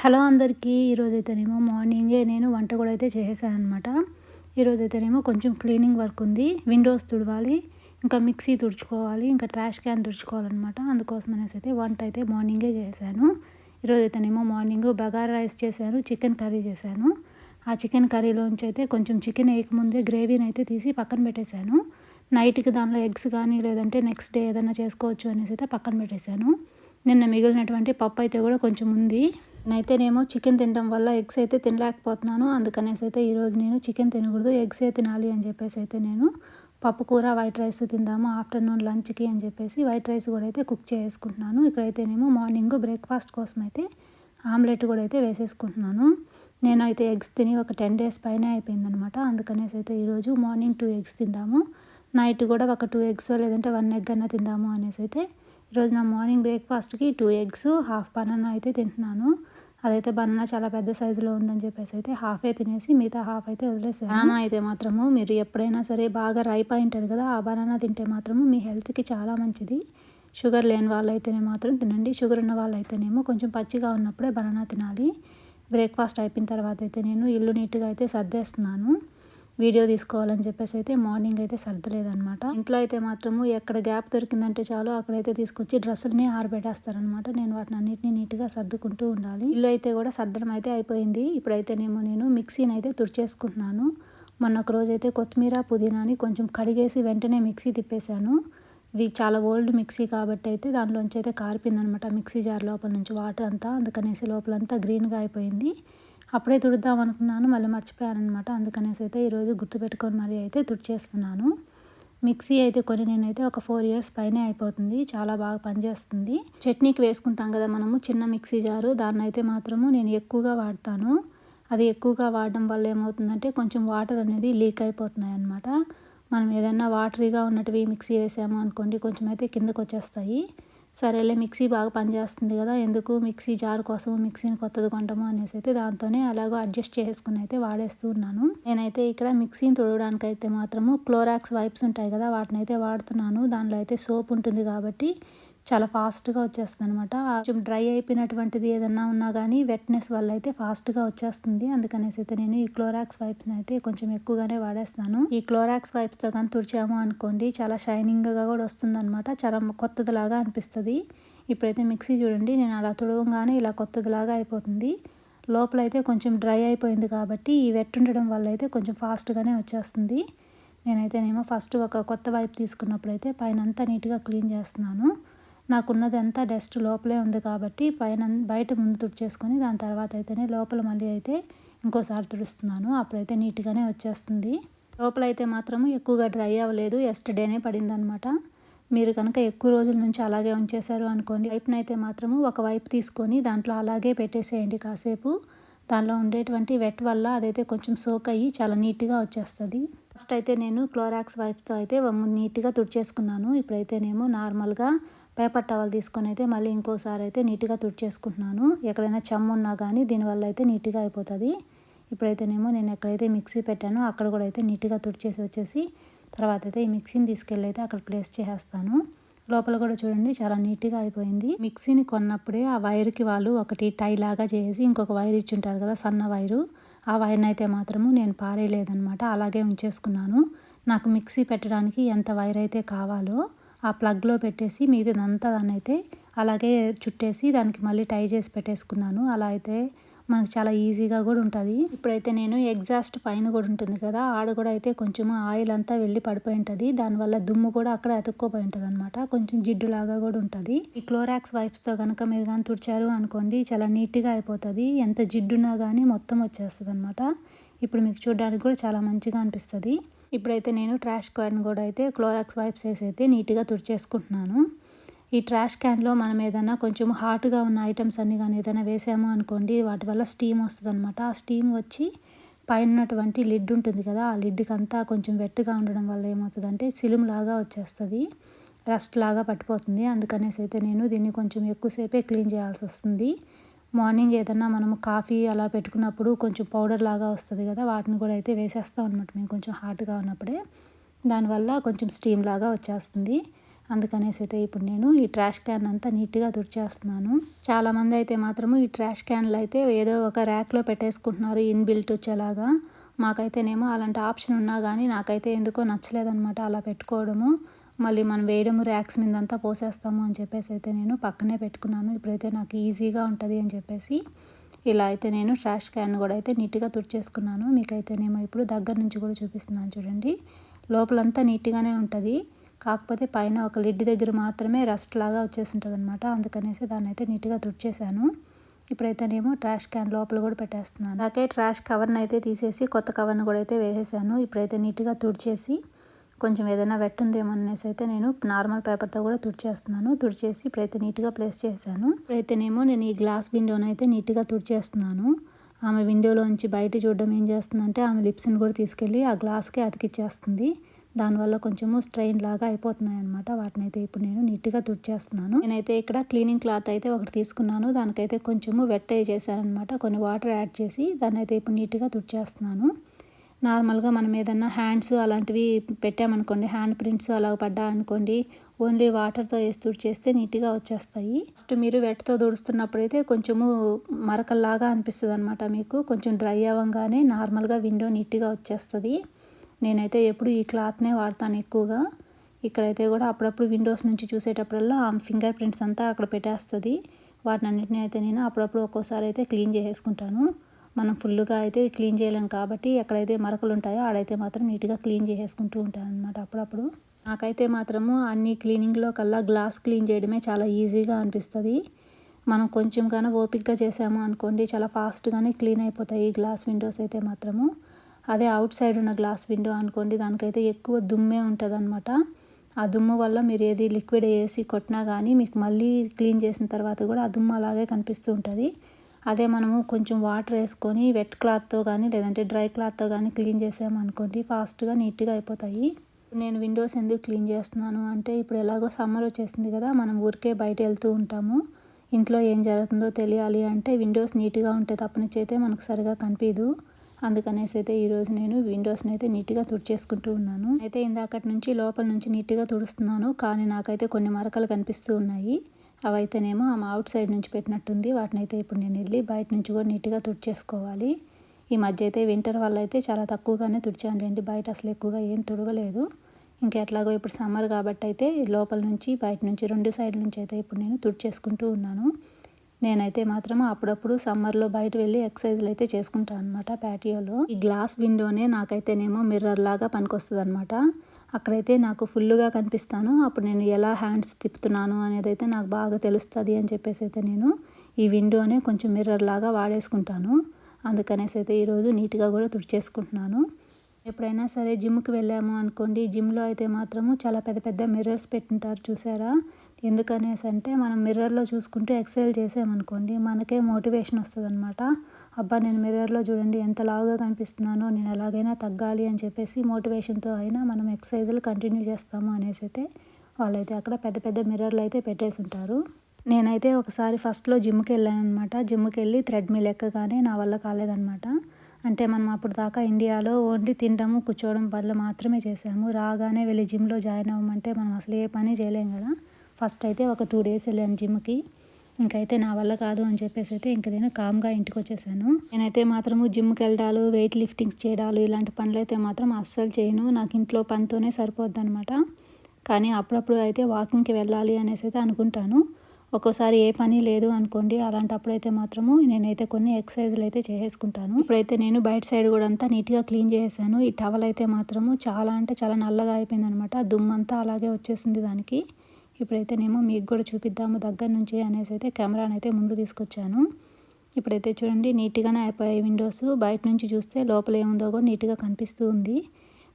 Hello అందరికీ ఈరోజు అయితేనేమో మార్నింగే నేను వంట కూడా అయితే చేసేసాను అనమాట ఈరోజు అయితేనేమో కొంచెం క్లీనింగ్ వర్క్ ఉంది విండోస్ తుడవాలి ఇంకా మిక్సీ తుడుచుకోవాలి ఇంకా ట్రాష్ క్యాన్ తుడుచుకోవాలన్నమాట. అందుకోసం అనేసి అయితే వంట అయితే మార్నింగే చేశాను ఈరోజు అయితేనేమో మార్నింగ్ బగారా రైస్ చేశాను చికెన్ కర్రీ చేశాను ఆ చికెన్ కర్రీలోంచి అయితే కొంచెం చికెన్ వేయకముందే గ్రేవీని అయితే తీసి పక్కన పెట్టేశాను. నైట్కి దానిలో ఎగ్స్ కానీ లేదంటే నెక్స్ట్ డే ఏదైనా చేసుకోవచ్చు అనేసి అయితే పక్కన పెట్టేశాను. నిన్న మిగిలినటువంటి పప్పు అయితే కూడా కొంచెం ఉంది. నేనైతేనేమో చికెన్ తినడం వల్ల ఎగ్స్ అయితే తినలేకపోతున్నాను. అందుకనేసి అయితే ఈరోజు నేను చికెన్ తినకూడదు ఎగ్స్ ఏ తినాలి అని చెప్పేసి అయితే నేను పప్పు కూర వైట్ రైస్ తిందాము ఆఫ్టర్నూన్ లంచ్కి అని చెప్పేసి వైట్ రైస్ కూడా అయితే కుక్ చేసుకుంటున్నాను. ఇక్కడైతేనేమో మార్నింగ్ బ్రేక్ఫాస్ట్ కోసం అయితే ఆమ్లెట్ కూడా అయితే వేసేసుకుంటున్నాను. నేనైతే ఎగ్స్ తిని ఒక టెన్ డేస్ పైన అయిపోయిందనమాట. అందుకనేసి అయితే ఈరోజు మార్నింగ్ టూ ఎగ్స్ తిందాము. నైట్ కూడా ఒక టూ ఎగ్స్ లేదంటే వన్ ఎగ్ అన్న తిందాము అనేసి అయితే ఈరోజు నా మార్నింగ్ బ్రేక్ఫాస్ట్కి టూ ఎగ్స్ హాఫ్ బనానా అయితే తింటున్నాను. అదైతే బనానా చాలా పెద్ద సైజులో ఉందని చెప్పేసి అయితే హాఫే తినేసి మిగతా హాఫ్ అయితే వదిలేసాను. బనానా అయితే మాత్రము మీరు ఎప్పుడైనా సరే బాగా రైప్ అయి ఉంటుంది కదా ఆ బనానా తింటే మాత్రము మీ హెల్త్కి చాలా మంచిది. షుగర్ లేని వాళ్ళైతేనే మాత్రం తినండి. షుగర్ ఉన్న వాళ్ళైతేనేమో కొంచెం పచ్చిగా ఉన్నప్పుడే బనానా తినాలి. బ్రేక్ఫాస్ట్ అయిపోయిన తర్వాత అయితే నేను ఇల్లు నీట్గా అయితే సర్దేస్తున్నాను. వీడియో తీసుకోవాలని చెప్పేసి అయితే మార్నింగ్ అయితే సర్దలేదనమాట ఇంట్లో అయితే మాత్రము ఎక్కడ గ్యాప్ దొరికిందంటే చాలు అక్కడైతే తీసుకొచ్చి డ్రెస్సులని ఆరబెట్టేస్తారనమాట నేను వాటిని అన్నింటినీ నీట్గా సర్దుకుంటూ ఉండాలి. ఇల్లు అయితే కూడా సర్దడం అయితే అయిపోయింది. ఇప్పుడైతేనేమో నేను మిక్సీని అయితే తుడిచేసుకుంటున్నాను. మొన్న ఒక రోజు అయితే కొత్తిమీర పుదీనాని కొంచెం కడిగేసి వెంటనే మిక్సీ తిప్పేశాను. ఇది చాలా ఓల్డ్ మిక్సీ కాబట్టి అయితే దానిలోంచి అయితే కారిపోయిందనమాట మిక్సీ జార్ లోపల నుంచి వాటర్ అంతా అందుకనేసి లోపలంతా గ్రీన్గా అయిపోయింది. అప్పుడే తుడుద్దాం అనుకున్నాను మళ్ళీ మర్చిపోయాను అనమాట అందుకనేసి అయితే ఈరోజు గుర్తుపెట్టుకొని మరీ అయితే తుడిచేస్తున్నాను. మిక్సీ అయితే కొన్ని నేనైతే ఒక ఫోర్ ఇయర్స్ పైనే అయిపోతుంది. చాలా బాగా పనిచేస్తుంది. చట్నీకి వేసుకుంటాం కదా మనము చిన్న మిక్సీ జారు. దాన్ని అయితే మాత్రము నేను ఎక్కువగా వాడతాను. అది ఎక్కువగా వాడడం వల్ల ఏమవుతుందంటే కొంచెం వాటర్ అనేది లీక్ అయిపోతున్నాయి అనమాట మనం ఏదైనా వాటరీగా ఉన్నటివి మిక్సీ వేసాము అనుకోండి కొంచెం అయితే కిందకు వచ్చేస్తాయి సరేలే మిక్సీ బాగా పనిచేస్తుంది కదా ఎందుకు మిక్సీ జార్ కోసం మిక్సీని కొత్తది కొంటాము అనేసి అయితే దాంతోనే అలాగో అడ్జస్ట్ చేసుకుని అయితే వాడేస్తూ ఉన్నాను. నేనైతే ఇక్కడ మిక్సీని తుడవడానికి అయితే మాత్రము క్లోరాక్స్ వైప్స్ ఉంటాయి కదా వాటిని అయితే వాడుతున్నాను. దానిలో అయితే సోప్ ఉంటుంది కాబట్టి చాలా ఫాస్ట్గా వచ్చేస్తుంది అనమాట కొంచెం డ్రై అయిపోయినటువంటిది ఏదన్నా ఉన్నా కానీ వెట్నెస్ వల్ల అయితే ఫాస్ట్గా వచ్చేస్తుంది. అందుకనేసి అయితే నేను ఈ క్లోరాక్స్ వైప్ని అయితే కొంచెం ఎక్కువగానే వాడేస్తాను. ఈ క్లోరాక్స్ వైప్స్తో కానీ తుడిచాము అనుకోండి చాలా షైనింగ్గా కూడా వస్తుంది అనమాట చాలా కొత్తదిలాగా అనిపిస్తుంది. ఇప్పుడైతే మిక్సీ చూడండి నేను అలా తుడవంగానే ఇలా కొత్తదిలాగా అయిపోతుంది. లోపల అయితే కొంచెం డ్రై అయిపోయింది కాబట్టి ఈ వెట్ ఉండడం వల్ల అయితే కొంచెం ఫాస్ట్గానే వచ్చేస్తుంది. నేనైతేనేమో ఫస్ట్ ఒక కొత్త వైప్ తీసుకున్నప్పుడు అయితే పైన అంతా నీట్గా క్లీన్ చేస్తున్నాను. నాకున్నదంతా డస్ట్ లోపలే ఉంది కాబట్టి పైన బయట ముందు తుడిచేసుకొని దాని తర్వాత అయితేనే లోపల మళ్ళీ అయితే ఇంకోసారి తుడుస్తున్నాను. అప్పుడైతే నీట్గానే వచ్చేస్తుంది. లోపల అయితే మాత్రం ఎక్కువగా డ్రై అవ్వలేదు. ఎస్టర్డేనే పడిందనమాట మీరు కనుక ఎక్కువ రోజుల నుంచి అలాగే ఉంచేశారు అనుకోండి వైపునైతే మాత్రము ఒక వైపు తీసుకొని దాంట్లో అలాగే పెట్టేసేయండి కాసేపు. దానిలో ఉండేటువంటి వెట్ వల్ల అదైతే కొంచెం సోక్ అయ్యి చాలా నీట్గా వచ్చేస్తుంది. ఫస్ట్ అయితే నేను క్లోరాక్స్ వైప్తో అయితే నీట్గా తుడిచేసుకున్నాను. ఇప్పుడైతేనేమో నార్మల్గా పేపర్ టవల్ తీసుకొని అయితే మళ్ళీ ఇంకోసారి అయితే నీట్గా తుడిచేసుకుంటున్నాను. ఎక్కడైనా చెమ్ము ఉన్నా కానీ దీనివల్ల అయితే నీట్గా అయిపోతుంది. ఇప్పుడైతేనేమో నేను ఎక్కడైతే మిక్సీ పెట్టానో అక్కడ కూడా అయితే నీట్గా తుడిచేసి వచ్చేసి తర్వాత అయితే ఈ మిక్సీని తీసుకెళ్ళి అయితే అక్కడ ప్లేస్ చేసేస్తాను. లోపల కూడా చూడండి చాలా నీట్గా అయిపోయింది. మిక్సీని కొన్నప్పుడే ఆ వైర్కి వాళ్ళు ఒకటి టై లాగా చేసి ఇంకొక వైర్ ఇచ్చుంటారు కదా సన్న వైరు ఆ వైర్ని అయితే మాత్రము నేను పారేయలేదనమాట అలాగే ఉంచేసుకున్నాను. నాకు మిక్సీ పెట్టడానికి ఎంత వైర్ అయితే కావాలో ఆ ప్లగ్లో పెట్టేసి మిగతాదంతా దాన్ని అయితే అలాగే చుట్టేసి దానికి మళ్ళీ టై చేసి పెట్టేసుకున్నాను. అలా అయితే మనకు చాలా ఈజీగా కూడా ఉంటుంది. ఇప్పుడైతే నేను ఎగ్జాస్ట్ పైన కూడా ఉంటుంది కదా ఆడ కూడా అయితే కొంచెం ఆయిల్ అంతా వెళ్ళి పడిపోయి ఉంటుంది. దానివల్ల దుమ్ము కూడా అక్కడ అతుక్కోపోయి ఉంటుంది అనమాట కొంచెం జిడ్డులాగా కూడా ఉంటుంది. ఈ క్లోరాక్స్ వైప్స్తో కనుక మీరు కానీ తుడిచారు అనుకోండి చాలా నీట్గా అయిపోతుంది. ఎంత జిడ్డున్నా కానీ మొత్తం వచ్చేస్తుంది అనమాట ఇప్పుడు మీకు చూడడానికి కూడా చాలా మంచిగా అనిపిస్తుంది. ఇప్పుడైతే నేను ట్రాష్ క్యాన్ కూడా అయితే క్లోరాక్స్ వైప్స్ వేసి అయితే నీట్గా తుడిచేసుకుంటున్నాను. ఈ ట్రాష్ క్యాన్లో మనం ఏదైనా కొంచెం హాట్గా ఉన్న ఐటమ్స్ అన్నీ కానీ ఏదైనా వేసాము అనుకోండి వాటి వల్ల స్టీమ్ వస్తుంది అనమాట ఆ స్టీమ్ వచ్చి పైన ఉన్నటువంటి లిడ్ ఉంటుంది కదా ఆ లిడ్కి అంతా కొంచెం వెట్టుగా ఉండడం వల్ల ఏమవుతుందంటే సిలుం లాగా వచ్చేస్తుంది రస్ట్ లాగా పట్టిపోతుంది. అందుకనేసి అయితే నేను దీన్ని కొంచెం ఎక్కువసేపే క్లీన్ చేయాల్సి వస్తుంది. మార్నింగ్ ఏదన్నా మనము కాఫీ అలా పెట్టుకున్నప్పుడు కొంచెం పౌడర్ లాగా వస్తుంది కదా వాటిని కూడా అయితే వేసేస్తాం అనమాట మేము కొంచెం హాట్గా ఉన్నప్పుడే. దానివల్ల కొంచెం స్టీమ్ లాగా వచ్చేస్తుంది. అందుకనేసి అయితే ఇప్పుడు నేను ఈ ట్రాష్ క్యాన్ అంతా నీట్గా తుడిచేస్తున్నాను. చాలామంది అయితే మాత్రము ఈ ట్రాష్ క్యాన్లు అయితే ఏదో ఒక ర్యాక్లో పెట్టేసుకుంటున్నారు ఇన్బిల్ట్ వచ్చేలాగా. మాకైతేనేమో అలాంటి ఆప్షన్ ఉన్నా కానీ నాకైతే ఎందుకో నచ్చలేదనమాట అలా పెట్టుకోవడము. మళ్ళీ మనం వేయడము ర్యాక్స్ మీద అంతా పోసేస్తాము అని చెప్పేసి అయితే నేను పక్కనే పెట్టుకున్నాను. ఇప్పుడైతే నాకు ఈజీగా ఉంటుంది అని చెప్పేసి ఇలా అయితే నేను ట్రాష్ క్యాన్ కూడా అయితే నీట్గా తుడిచేసుకున్నాను. మీకైతేనేమో ఇప్పుడు దగ్గర నుంచి కూడా చూపిస్తున్నాను చూడండి. లోపలంతా నీట్గానే ఉంటుంది. కాకపోతే పైన ఒక లిడ్ దగ్గర మాత్రమే రస్ట్ లాగా వచ్చేసి ఉంటుంది అనమాట అందుకనేసి దాన్ని అయితే నీట్గా తుడిచేసాను ఇప్పుడైతేనేమో ట్రాష్ క్యాన్ లోపల కూడా పెట్టేస్తున్నాను. అలాగే ట్రాష్ కవర్ని అయితే తీసేసి కొత్త కవర్ని కూడా అయితే వేసేసాను. ఇప్పుడైతే నీట్గా తుడిచేసి కొంచెం ఏదైనా వెట్ ఉందేమో అనేసి అయితే నేను నార్మల్ పేపర్తో కూడా తుడిచేస్తున్నాను. తుడిచేసి ఇప్పుడైతే నీట్గా ప్లేస్ చేశాను. ఇప్పుడైతేనేమో నేను ఈ గ్లాస్ విండోను అయితే నీట్గా తుడిచేస్తున్నాను. ఆమె విండోలోంచి బయట చూడడం ఏం చేస్తుందంటే ఆమె లిప్స్ని కూడా తీసుకెళ్ళి ఆ గ్లాస్కి అతికిచ్చేస్తుంది. దానివల్ల కొంచెము స్ట్రెయిన్ లాగా అయిపోతున్నాయి అనమాట వాటిని అయితే ఇప్పుడు నేను నీట్గా తుడిచేస్తున్నాను. నేనైతే ఇక్కడ క్లీనింగ్ క్లాత్ అయితే ఒకటి తీసుకున్నాను. దానికైతే కొంచెము వెట్ చేశాను అనమాట కొన్ని వాటర్ యాడ్ చేసి దాన్ని అయితే ఇప్పుడు నీట్గా తుడిచేస్తున్నాను. నార్మల్గా మనం ఏదన్నా హ్యాండ్స్ అలాంటివి పెట్టామనుకోండి హ్యాండ్ ప్రింట్స్ అలా పడ్డా అనుకోండి ఓన్లీ వాటర్తో వేసి తుడిచేస్తే నీట్గా వచ్చేస్తాయి. ఫస్ట్ మీరు వెట్తో తుడుస్తున్నప్పుడైతే కొంచెము మరకల్లాగా అనిపిస్తుంది అనమాట మీకు. కొంచెం డ్రై అవ్వగానే నార్మల్గా విండో నీట్గా వచ్చేస్తుంది. నేనైతే ఎప్పుడు ఈ క్లాత్నే వాడతాను ఎక్కువగా. ఇక్కడైతే కూడా అప్పుడప్పుడు విండోస్ నుంచి చూసేటప్పుడల్లా ఆ ఫింగర్ ప్రింట్స్ అంతా అక్కడ పెట్టేస్తుంది. వాటిని అన్నింటినీ అయితే నేను అప్పుడప్పుడు ఒక్కోసారి అయితే క్లీన్ చేసేసుకుంటాను. మనం ఫుల్గా అయితే క్లీన్ చేయలేం కాబట్టి ఎక్కడైతే మరకలు ఉంటాయో ఆడైతే మాత్రం నీట్గా క్లీన్ చేసేసుకుంటూ ఉంటాను అనమాట అప్పుడప్పుడు. నాకైతే మాత్రము అన్ని క్లీనింగ్లో కల్లా గ్లాస్ క్లీన్ చేయడమే చాలా ఈజీగా అనిపిస్తుంది. మనం కొంచెం కానీ ఓపిక్గా చేసాము అనుకోండి చాలా ఫాస్ట్గానే క్లీన్ అయిపోతాయి గ్లాస్ విండోస్ అయితే మాత్రము. అదే అవుట్ సైడ్ ఉన్న గ్లాస్ విండో అనుకోండి దానికైతే ఎక్కువ దుమ్మే ఉంటుంది ఆ దుమ్ము వల్ల మీరు ఏది లిక్విడ్ వేసి కొట్టినా కానీ మీకు మళ్ళీ క్లీన్ చేసిన తర్వాత కూడా ఆ దుమ్ము అలాగే కనిపిస్తూ ఉంటుంది. అదే మనము కొంచెం వాటర్ వేసుకొని వెట్ క్లాత్తో కానీ లేదంటే డ్రై క్లాత్తో కానీ క్లీన్ చేసాము అనుకోండి ఫాస్ట్గా నీట్గా అయిపోతాయి. నేను విండోస్ ఎందుకు క్లీన్ చేస్తున్నాను అంటే ఇప్పుడు ఎలాగో సమ్మర్ వచ్చేసింది కదా మనం ఊరికే బయట వెళ్తూ ఉంటాము. ఇంట్లో ఏం జరుగుతుందో తెలియాలి అంటే విండోస్ నీట్గా ఉంటే తప్పనిచ్చి అయితే మనకు సరిగా కనిపించదు అందుకనేసి అయితే ఈరోజు నేను విండోస్ని అయితే నీట్గా తుడిచేసుకుంటూ ఉన్నాను. అయితే ఇందాకటి నుంచి లోపల నుంచి నీట్గా తుడుస్తున్నాను కానీ నాకైతే కొన్ని మరకలు కనిపిస్తూ ఉన్నాయి. అవైతేనేమో ఆమె అవుట్ సైడ్ నుంచి పెట్టినట్టుంది. వాటిని అయితే ఇప్పుడు నేను వెళ్ళి బయట నుంచి కూడా నీట్గా తుడిచేసుకోవాలి. ఈ మధ్య అయితే వింటర్ వల్ల అయితే చాలా తక్కువగానే తుడిచానులేండి బయట అసలు ఎక్కువగా ఏం తుడవలేదు. ఇంకా ఎట్లాగో ఇప్పుడు సమ్మర్ కాబట్టి అయితే లోపల నుంచి బయట నుంచి రెండు సైడ్ల నుంచి అయితే ఇప్పుడు నేను తుడిచేసుకుంటూ ఉన్నాను. నేనైతే మాత్రం అప్పుడప్పుడు సమ్మర్లో బయట వెళ్ళి ఎక్సర్సైజ్లు అయితే చేసుకుంటాను అనమాట ప్యాటియోలో. ఈ గ్లాస్ విండోనే నాకైతేనేమో మిర్రర్ లాగా పనికొస్తుంది అనమాట అక్కడైతే నాకు ఫుల్గా కనిపిస్తాను. అప్పుడు నేను ఎలా హ్యాండ్స్ తిప్పుతున్నాను అనేది అయితే నాకు బాగా తెలుస్తుంది అని చెప్పేసి అయితే నేను ఈ విండోనే కొంచెం మిర్రర్ లాగా వాడేసుకుంటాను. అందుకనేసి అయితే ఈరోజు నీట్గా కూడా తుడిచేసుకుంటున్నాను. ఎప్పుడైనా సరే జిమ్కి వెళ్ళాము అనుకోండి జిమ్లో అయితే మాత్రము చాలా పెద్ద పెద్ద మిర్రర్స్ పెట్టుంటారు చూసారా? ఎందుకనేసి అంటే మనం మిర్రర్లో చూసుకుంటూ ఎక్సర్సైజ్ చేసామనుకోండి మనకే మోటివేషన్ వస్తుంది అనమాట అబ్బా నేను మిర్రర్లో చూడండి ఎంత లావుగా కనిపిస్తున్నానో నేను ఎలాగైనా తగ్గాలి అని చెప్పేసి మోటివేషన్తో అయినా మనం ఎక్సర్సైజులు కంటిన్యూ చేస్తాము అనేసి అయితే వాళ్ళైతే అక్కడ పెద్ద పెద్ద మిర్రర్లు అయితే పెట్టేసి ఉంటారు. నేనైతే ఒకసారి ఫస్ట్లో జిమ్కి వెళ్ళాను అనమాట జిమ్కి వెళ్ళి థ్రెడ్మిల్ ఎక్కగానే నా వల్ల కాలేదనమాట అంటే మనం అప్పుడు దాకా ఇండియాలో ఓన్లీ తినడము కూర్చోవడం పనులు మాత్రమే చేసాము రాగానే వెళ్ళి జిమ్లో జాయిన్ అవ్వమంటే మనం అసలు ఏ పని చేయలేం కదా. ఫస్ట్ అయితే ఒక టూ డేస్ వెళ్ళాను జిమ్కి. ఇంకైతే నా వల్ల కాదు అని చెప్పేసి అయితే ఇంక నేను కామ్గా ఇంటికి వచ్చేసాను నేనైతే మాత్రము జిమ్కి వెళ్ళడాలు వెయిట్ లిఫ్టింగ్స్ చేయడాలు ఇలాంటి పనులు అయితే మాత్రం అస్సలు చేయను. నాకు ఇంట్లో పనితోనే సరిపోద్ది అనమాట కానీ అప్పుడప్పుడు అయితే వాకింగ్కి వెళ్ళాలి అనేసి అయితే అనుకుంటాను. ఒక్కోసారి ఏ పని లేదు అనుకోండి అలాంటప్పుడు అయితే మాత్రము నేనైతే కొన్ని ఎక్సర్సైజ్లు అయితే చేసేసుకుంటాను. ఇప్పుడైతే నేను బయట సైడ్ కూడా అంతా నీట్గా క్లీన్ చేసేసాను. ఈ టవల్ అయితే మాత్రము చాలా అంటే చాలా నల్లగా అయిపోయింది అనమాట దుమ్మంతా అలాగే వచ్చేసింది దానికి. ఇప్పుడైతేనేమో మీకు కూడా చూపిద్దాము దగ్గర నుంచి అనేసి అయితే కెమెరాని అయితే ముందు తీసుకొచ్చాను. ఇప్పుడైతే చూడండి నీట్గానే అయిపోయాయి విండోస్. బయట నుంచి చూస్తే లోపల ఏముందో కూడా నీట్గా కనిపిస్తూ ఉంది.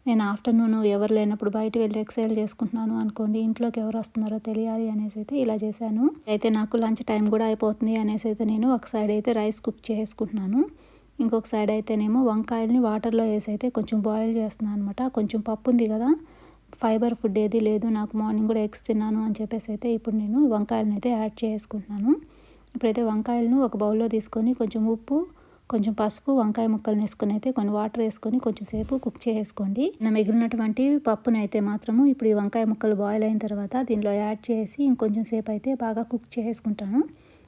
నేను ఆఫ్టర్నూన్ ఎవరు లేనప్పుడు బయట వెళ్ళి ఎక్సైల్ చేసుకుంటున్నాను అనుకోండి ఇంట్లోకి ఎవరు వస్తున్నారో తెలియాలి అనేసి అయితే ఇలా చేశాను. అయితే నాకు లంచ్ టైం కూడా అయిపోతుంది అనేసి అయితే నేను ఒక సైడ్ అయితే రైస్ కుక్ చేసుకుంటున్నాను. ఇంకొక సైడ్ అయితేనేమో వంకాయల్ని వాటర్లో వేసి అయితే కొంచెం బాయిల్ చేస్తున్నాను అనమాట కొంచెం పప్పు ఉంది కదా ఫైబర్ ఫుడ్ ఏది లేదు నాకు మార్నింగ్ కూడా ఎగ్స్ తిన్నాను అని చెప్పేసి అయితే ఇప్పుడు నేను వంకాయలను అయితే యాడ్ చేసుకుంటున్నాను. ఇప్పుడైతే వంకాయలను ఒక బౌల్లో తీసుకొని కొంచెం ఉప్పు కొంచెం పసుపు వంకాయ ముక్కలను వేసుకొని అయితే కొన్ని వాటర్ వేసుకొని కొంచెం సేపు కుక్ చేసుకోండి. నా మిగిలినటువంటి పప్పును అయితే మాత్రము ఇప్పుడు ఈ వంకాయ ముక్కలు బాయిల్ అయిన తర్వాత దీనిలో యాడ్ చేసి ఇంకొంచెం సేపు అయితే బాగా కుక్ చేసుకుంటాను.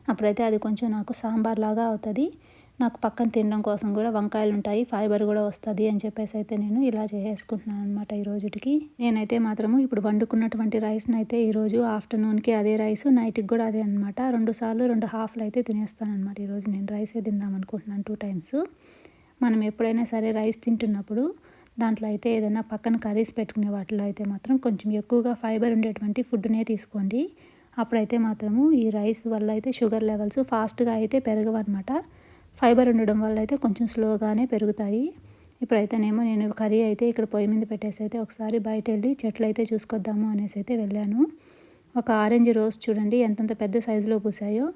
అప్పుడైతే అది కొంచెం నాకు సాంబార్ లాగా అవుతుంది. నాకు పక్కన తినడం కోసం కూడా వంకాయలు ఉంటాయి ఫైబర్ కూడా వస్తుంది అని చెప్పేసి అయితే నేను ఇలా చేసుకుంటున్నాను అనమాట ఈ రోజుకి నేనైతే మాత్రము ఇప్పుడు వండుకున్నటువంటి రైస్ని అయితే ఈరోజు ఆఫ్టర్నూన్కి అదే రైస్ నైట్కి కూడా అదే అనమాట రెండు సార్లు రెండు హాఫ్లు అయితే తినేస్తాను అనమాట ఈరోజు నేను రైసే తిందాం అనుకుంటున్నాను టూ టైమ్స్. మనం ఎప్పుడైనా సరే రైస్ తింటున్నప్పుడు దాంట్లో అయితే ఏదైనా పక్కన కర్రీస్ పెట్టుకునే వాటిలో అయితే మాత్రం కొంచెం ఎక్కువగా ఫైబర్ ఉండేటువంటి ఫుడ్నే తీసుకోండి. అప్పుడైతే మాత్రము ఈ రైస్ వల్ల అయితే షుగర్ లెవెల్స్ ఫాస్ట్గా అయితే పెరగవన్నమాట. ఫైబర్ ఉండడం వల్ల అయితే కొంచెం స్లోగానే పెరుగుతాయి. ఇప్పుడైతేనేమో నేను కర్రీ అయితే ఇక్కడ పొయ్యి మీద పెట్టేసి అయితే ఒకసారి బయట వెళ్ళి చెట్లు అయితే చూసుకొద్దాము అనేసి అయితే వెళ్ళాను. ఒక ఆరెంజ్ రోజ్ చూడండి ఎంతంత పెద్ద సైజులో పూసాయో.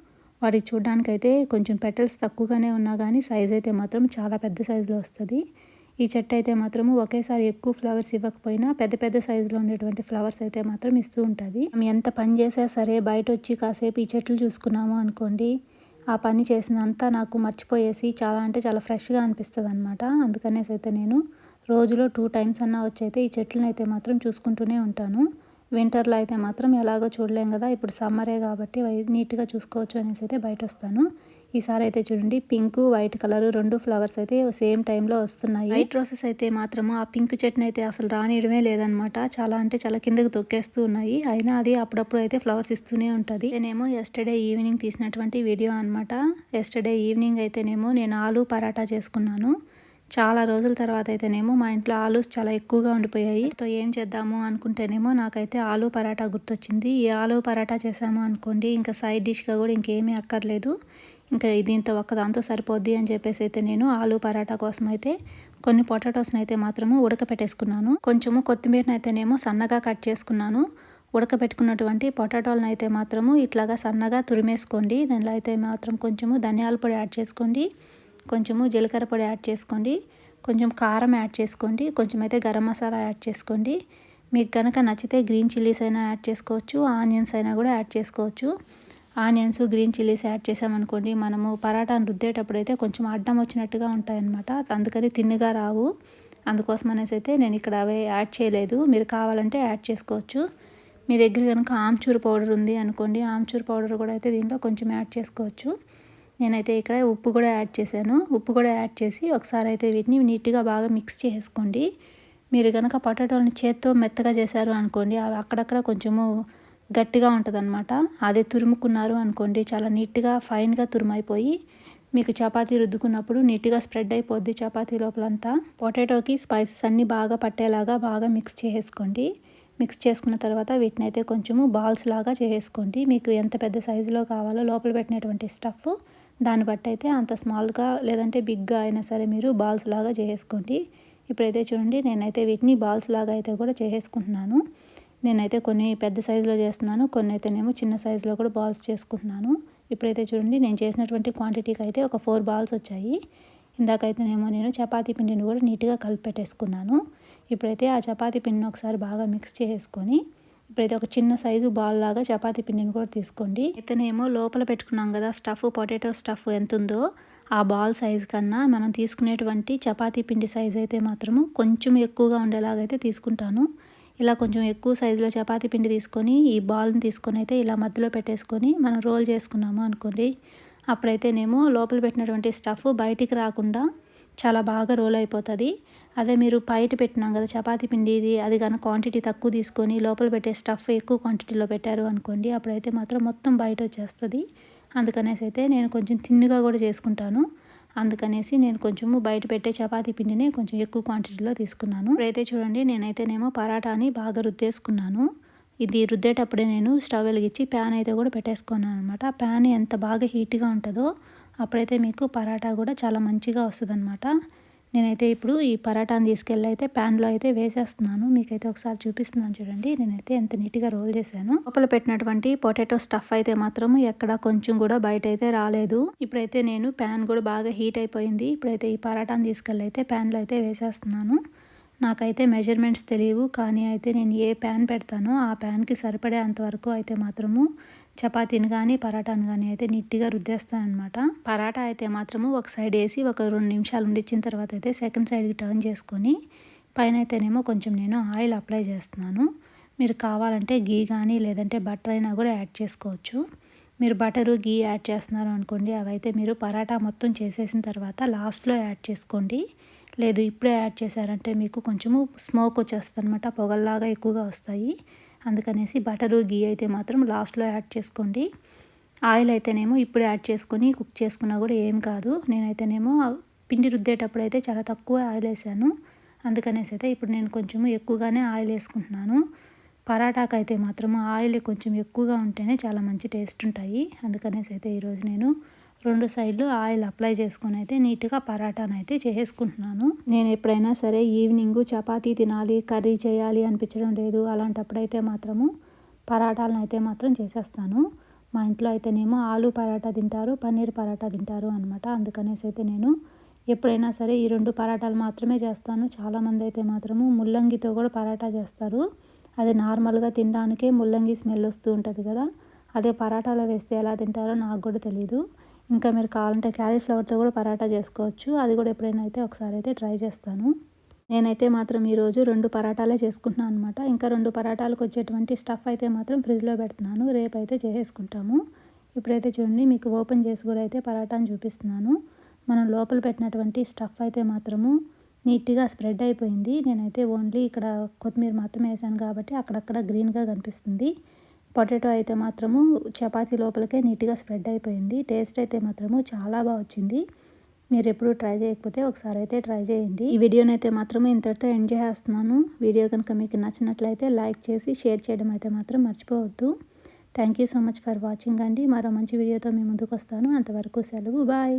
వాటికి చూడడానికైతే కొంచెం పెటల్స్ తక్కువగానే ఉన్నా కానీ సైజ్ అయితే మాత్రం చాలా పెద్ద సైజులో వస్తుంది. ఈ చెట్టు అయితే మాత్రము ఒకేసారి ఎక్కువ ఫ్లవర్స్ ఇవ్వకపోయినా పెద్ద పెద్ద సైజులో ఉండేటువంటి ఫ్లవర్స్ అయితే మాత్రం ఇస్తూ ఉంటుంది. ఎంత పని చేసా సరే బయట వచ్చి కాసేపు ఈ చెట్లు చూసుకున్నాము అనుకోండి. ఆ పని చేసినంతా నాకు మర్చిపోయేసి చాలా అంటే చాలా ఫ్రెష్గా అనిపిస్తుంది అనమాట అందుకనేసి అయితే నేను రోజులో టూ టైమ్స్ అన్నా వచ్చి అయితే ఈ చెట్లను అయితే మాత్రం చూసుకుంటూనే ఉంటాను. వింటర్లో అయితే మాత్రం ఎలాగో చూడలేం కదా ఇప్పుడు సమ్మరే కాబట్టి నీట్గా చూసుకోవచ్చు అనేసి అయితే బయట వస్తాను ఈసారి అయితే చూడండి పింక్ వైట్ కలర్ రెండు ఫ్లవర్స్ అయితే సేమ్ టైంలో వస్తున్నాయి. వైట్ రోసెస్ అయితే మాత్రము ఆ పింక్ చెట్ని అయితే అసలు రానియడమే లేదనమాట చాలా అంటే చాలా కిందకి తొక్కేస్తూ ఉన్నాయి. అయినా అది అప్పుడప్పుడు అయితే ఫ్లవర్స్ ఇస్తూనే ఉంటుంది. నేనేమో ఎస్టర్డే ఈవినింగ్ తీసినటువంటి వీడియో అనమాట ఎస్టర్డే ఈవినింగ్ అయితేనేమో నేను ఆలు పరాటా చేసుకున్నాను. చాలా రోజుల తర్వాత అయితేనేమో మా ఇంట్లో ఆలూస్ చాలా ఎక్కువగా ఉండిపోయాయి. తో ఏం చేద్దాము అనుకుంటేనేమో నాకైతే ఆలు పరాటా గుర్తొచ్చింది. ఈ ఆలు పరాటా చేసాము అనుకోండి ఇంకా సైడ్ డిష్గా కూడా ఇంకేమీ అక్కర్లేదు. ఇంకా దీంతో ఒక్కదాంతో సరిపోద్ది అని చెప్పేసి అయితే నేను ఆలు పరాటా కోసం అయితే కొన్ని పొటాటోస్ని అయితే మాత్రము ఉడకపెట్టేసుకున్నాను. కొంచెము కొత్తిమీరని అయితేనేమో సన్నగా కట్ చేసుకున్నాను. ఉడకబెట్టుకున్నటువంటి పొటాటోలను అయితే మాత్రము ఇట్లాగా సన్నగా తురిమేసుకోండి. దానిలో అయితే మాత్రం కొంచెము ధనియాల పొడి యాడ్ చేసుకోండి. కొంచెము జీలకర్ర పొడి యాడ్ చేసుకోండి. కొంచెం కారం యాడ్ చేసుకోండి. కొంచెం అయితే గరం మసాలా యాడ్ చేసుకోండి. మీకు కనుక నచ్చితే గ్రీన్ చిల్లీస్ అయినా యాడ్ చేసుకోవచ్చు. ఆనియన్స్ అయినా కూడా యాడ్ చేసుకోవచ్చు. ఆనియన్స్ గ్రీన్ చిల్లీస్ యాడ్ చేసామనుకోండి మనము పరాటాను రుద్దేటప్పుడు అయితే కొంచెం అడ్డం వచ్చినట్టుగా ఉంటాయన్నమాట. అందుకని తిన్నగా రావు. అందుకోసం అనేసి అయితే నేను ఇక్కడ అవే యాడ్ చేయలేదు. మీరు కావాలంటే యాడ్ చేసుకోవచ్చు. మీ దగ్గర కనుక ఆమ్చూర్ పౌడర్ ఉంది అనుకోండి ఆమ్చూర్ పౌడర్ కూడా అయితే దీంట్లో కొంచెం యాడ్ చేసుకోవచ్చు. నేనైతే ఇక్కడ ఉప్పు కూడా యాడ్ చేశాను. ఉప్పు కూడా యాడ్ చేసి ఒకసారి అయితే వీటిని నీట్గా బాగా మిక్స్ చేసుకోండి. మీరు కనుక పొటాటోని చేత్తో మెత్తగా చేశారు అనుకోండి అవి అక్కడక్కడ కొంచెము గట్టిగా ఉంటుంది అనమాట అదే తురుముకున్నారు అనుకోండి చాలా నీట్గా ఫైన్గా తురుమైపోయి మీకు చపాతీ రుద్దుకున్నప్పుడు నీట్గా స్ప్రెడ్ అయిపోద్ది చపాతీ లోపలంతా. పొటాటోకి స్పైసెస్ అన్నీ బాగా పట్టేలాగా బాగా మిక్స్ చేసుకోండి మిక్స్ చేసుకున్న తర్వాత వీటిని అయితే కొంచెము బాల్స్ లాగా చేసుకోండి మీకు ఎంత పెద్ద సైజులో కావాలో లోపల పెట్టినటువంటి స్టఫ్ దాన్ని బట్టి అయితే అంత స్మాల్గా లేదంటే బిగ్గా అయినా సరే మీరు బాల్స్ లాగా చేసుకోండి ఇప్పుడైతే చూడండి నేనైతే వీటిని బాల్స్ లాగా అయితే కూడా చేసుకుంటున్నాను నేనైతే కొన్ని పెద్ద సైజులో చేస్తున్నాను కొన్ని అయితేనేమో చిన్న సైజులో కూడా బాల్స్ చేసుకుంటున్నాను. ఇప్పుడైతే చూడండి నేను చేసినటువంటి క్వాంటిటీకి అయితే ఒక ఫోర్ బాల్స్ వచ్చాయి. ఇందాకైతేనేమో నేను చపాతీ పిండిని కూడా నీట్గా కలిపి పెట్టేసుకున్నాను ఇప్పుడైతే ఆ చపాతీ పిండిని ఒకసారి బాగా మిక్స్ చేసుకొని ఇప్పుడైతే ఒక చిన్న సైజు బాల్ లాగా చపాతీ పిండిని కూడా తీసుకోండి. అయితేనేమో లోపల పెట్టుకున్నాం కదా స్టఫ్ పొటాటో స్టఫ్ ఎంత ఉందో ఆ బాల్ సైజ్ కన్నా మనం తీసుకునేటువంటి చపాతీ పిండి సైజ్ అయితే మాత్రము కొంచెం ఎక్కువగా ఉండేలాగైతే తీసుకుంటాను. ఇలా కొంచెం ఎక్కువ సైజులో చపాతీ పిండి తీసుకొని ఈ బాల్ని తీసుకొని అయితే ఇలా మధ్యలో పెట్టేసుకొని మనం రోల్ చేసుకున్నాము అనుకోండి. అప్పుడైతేనేమో లోపల పెట్టినటువంటి స్టఫ్ బయటికి రాకుండా చాలా బాగా రోల్ అయిపోతుంది. అదే మీరు బయట పెట్టినాం కదా చపాతీ పిండి ఇది అది కానీ క్వాంటిటీ తక్కువ తీసుకొని లోపల పెట్టే స్టఫ్ ఎక్కువ క్వాంటిటీలో పెట్టారు అనుకోండి అప్పుడైతే మాత్రం మొత్తం బయట వచ్చేస్తుంది. అందుకనేసి అయితే నేను కొంచెం తిన్నుగా కూడా చేసుకుంటాను. అందుకనేసి నేను కొంచెము బయట పెట్టే చపాతీ పిండిని కొంచెం ఎక్కువ క్వాంటిటీలో తీసుకున్నాను. ఇప్పుడైతే చూడండి నేనైతేనేమో పరాటాని బాగా రుద్దేసుకున్నాను. ఇది రుద్దేటప్పుడే నేను స్టవ్ వెలిగించి ప్యాన్ అయితే కూడా పెట్టేసుకున్నాను అనమాట ప్యాన్ ఎంత బాగా హీట్గా ఉంటుందో అప్పుడైతే మీకు పరాటా కూడా చాలా మంచిగా వస్తుంది నేనైతే ఇప్పుడు ఈ పరాటాను తీసుకెళ్ళి అయితే ప్యాన్లో అయితే వేసేస్తున్నాను. మీకైతే ఒకసారి చూపిస్తున్నాను చూడండి. నేనైతే ఎంత నీట్గా రోల్ చేశాను. లోపల పెట్టినటువంటి పొటాటో స్టఫ్ అయితే మాత్రం ఎక్కడ కొంచెం కూడా బయట అయితే రాలేదు. ఇప్పుడైతే నేను ప్యాన్ కూడా బాగా హీట్ అయిపోయింది. ఇప్పుడైతే ఈ పరాటాను తీసుకెళ్ళి అయితే ప్యాన్లో అయితే వేసేస్తున్నాను. నాకైతే మెజర్మెంట్స్ తెలియవు. కానీ అయితే నేను ఏ ప్యాన్ పెడతానో ఆ ప్యాన్కి సరిపడే అంతవరకు అయితే మాత్రము చపాతీని కానీ పరాటాను కానీ అయితే నీట్గా రుద్దేస్తాను అనమాట పరాటా అయితే మాత్రము ఒక సైడ్ వేసి ఒక రెండు నిమిషాలు ఉండిచ్చిన తర్వాత అయితే సెకండ్ సైడ్కి టర్న్ చేసుకొని పైన అయితేనేమో కొంచెం నేను ఆయిల్ అప్లై చేస్తున్నాను. మీరు కావాలంటే గీ కానీ లేదంటే బటర్ అయినా కూడా యాడ్ చేసుకోవచ్చు. మీరు బటరు గీ యాడ్ చేస్తున్నారు అనుకోండి అవైతే మీరు పరాటా మొత్తం చేసేసిన తర్వాత లాస్ట్లో యాడ్ చేసుకోండి. లేదు ఇప్పుడే యాడ్ చేశారంటే మీకు కొంచెము స్మోక్ వచ్చేస్తుంది అనమాట పొగల్లాగా ఎక్కువగా వస్తాయి. అందుకనేసి బటరు గీ అయితే మాత్రం లాస్ట్లో యాడ్ చేసుకోండి. ఆయిల్ అయితేనేమో ఇప్పుడు యాడ్ చేసుకొని కుక్ చేసుకున్నా కూడా ఏం కాదు. నేనైతేనేమో పిండి రుద్దేటప్పుడు అయితే చాలా తక్కువ ఆయిల్ వేసాను. అందుకనేసి అయితే ఇప్పుడు నేను కొంచెం ఎక్కువగానే ఆయిల్ వేసుకుంటున్నాను. పరాటాకు అయితే మాత్రం ఆయిల్ కొంచెం ఎక్కువగా ఉంటేనే చాలా మంచి టేస్ట్ ఉంటాయి. అందుకనేసి అయితే ఈరోజు నేను రెండు సైడ్లు ఆయిల్ అప్లై చేసుకొని అయితే నీట్గా పరాటాను అయితే చేసుకుంటున్నాను. నేను ఎప్పుడైనా సరే ఈవినింగ్ చపాతీ తినాలి కర్రీ చేయాలి అనిపించడం లేదు. అలాంటప్పుడైతే మాత్రము పరాటాలను అయితే మాత్రం చేసేస్తాను. మా ఇంట్లో అయితేనేమో ఆలు పరాటా తింటారు పన్నీర్ పరాటా తింటారు అనమాట అందుకనేసి అయితే నేను ఎప్పుడైనా సరే ఈ రెండు పరాటాలు మాత్రమే చేస్తాను. చాలామంది అయితే మాత్రము ముల్లంగితో కూడా పరాటా చేస్తారు. అది నార్మల్గా తినడానికే ముల్లంగి స్మెల్ వస్తూ ఉంటుంది కదా. అదే పరాటాలో వేస్తే ఎలా తింటారో నాకు కూడా తెలియదు ఇంకా మీరు కావాలంటే క్యాలీఫ్లవర్తో కూడా పరాటా చేసుకోవచ్చు. అది కూడా ఎప్పుడైనా అయితే ఒకసారి అయితే ట్రై చేస్తాను. నేనైతే మాత్రం ఈరోజు రెండు పరాటాలే చేసుకుంటున్నాను అనమాట ఇంకా రెండు పరాటాలకు వచ్చేటువంటి స్టఫ్ అయితే మాత్రం ఫ్రిడ్జ్లో పెడుతున్నాను. రేపు అయితే చేసేసుకుంటాము. ఇప్పుడైతే చూడండి మీకు ఓపెన్ చేసి కూడా అయితే పరాటాను చూపిస్తున్నాను. మనం లోపల పెట్టినటువంటి స్టఫ్ అయితే మాత్రము నీట్గా స్ప్రెడ్ అయిపోయింది. నేనైతే ఓన్లీ ఇక్కడ కొత్తిమీర మాత్రమే వేసాను కాబట్టి అక్కడక్కడ గ్రీన్గా కనిపిస్తుంది. పొటాటో అయితే మాత్రము చపాతీ లోపలికే నీట్గా స్ప్రెడ్ అయిపోయింది. టేస్ట్ అయితే మాత్రము చాలా బాగా వచ్చింది. మీరు ఎప్పుడు ట్రై చేయకపోతే ఒకసారి అయితే ట్రై చేయండి. ఈ వీడియోని అయితే మాత్రం ఇంతటితో ఎండ్ చేస్తున్నాను. వీడియో కనుక మీకు నచ్చినట్లయితే లైక్ చేసి షేర్ చేయడం అయితే మాత్రం మర్చిపోవద్దు. Thank you so much for watching అండి. మరో మంచి వీడియోతో మీ ముందుకు వస్తాను అంతవరకు సెలవు. బాయ్.